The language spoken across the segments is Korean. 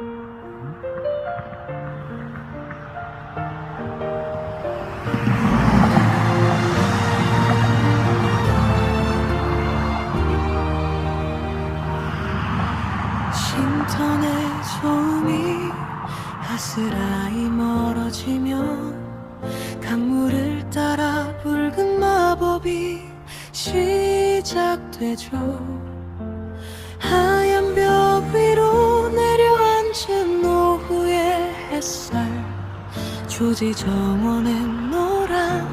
쉼터의 소음이 아스라이 멀어지면 강물을 따라 붉은 마법이 시작되죠. 하얀 벽 햇살 조지 정원엔 노란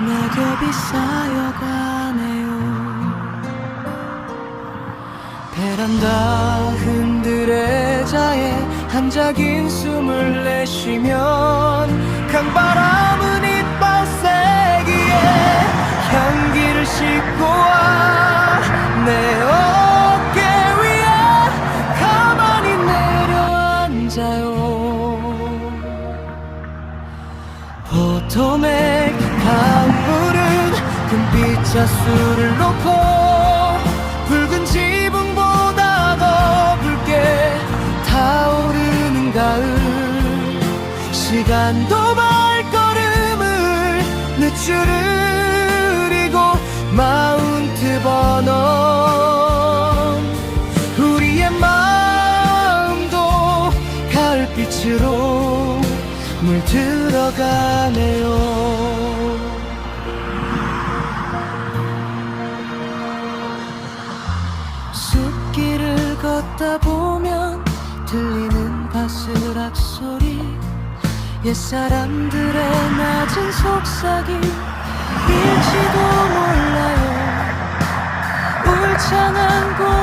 낙엽이 쌓여가네요. 베란다 흔들 의자에 한작인 숨을 내쉬면 강바람은 이빨 세기에 향기를 싣고 와내 어깨 위에 가만히 내려앉아요 보토맥 강물은 금빛 자 수를 놓고 붉은 지붕보다 더 붉게 타오르는 가을. 시간도 발걸음을 늦추르리고 마운트 버넌 우리의 마음도 가을빛으로 물들어가네요. 숲길을 걷다 보면 들리는 바스락 소리. 옛사람들의 낮은 속삭임. 일지도 몰라요. 울창한 고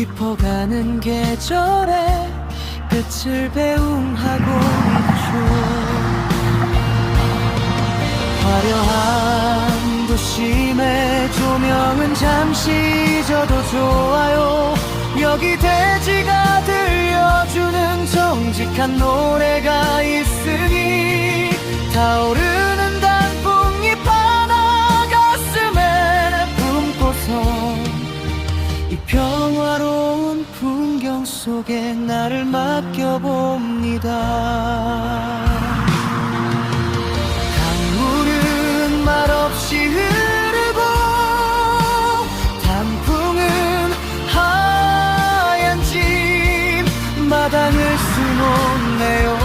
깊어가는 계절의 끝을 배웅하고 있죠. 화려한 도심의 조명은 잠시 잊어도 좋아요. 여기 돼지가 들려주는 정직한 노래가 있으 속에 나를 맡겨봅니다. 강물은 말없이 흐르고 단풍은 하얀 짐 마당을 수놓네요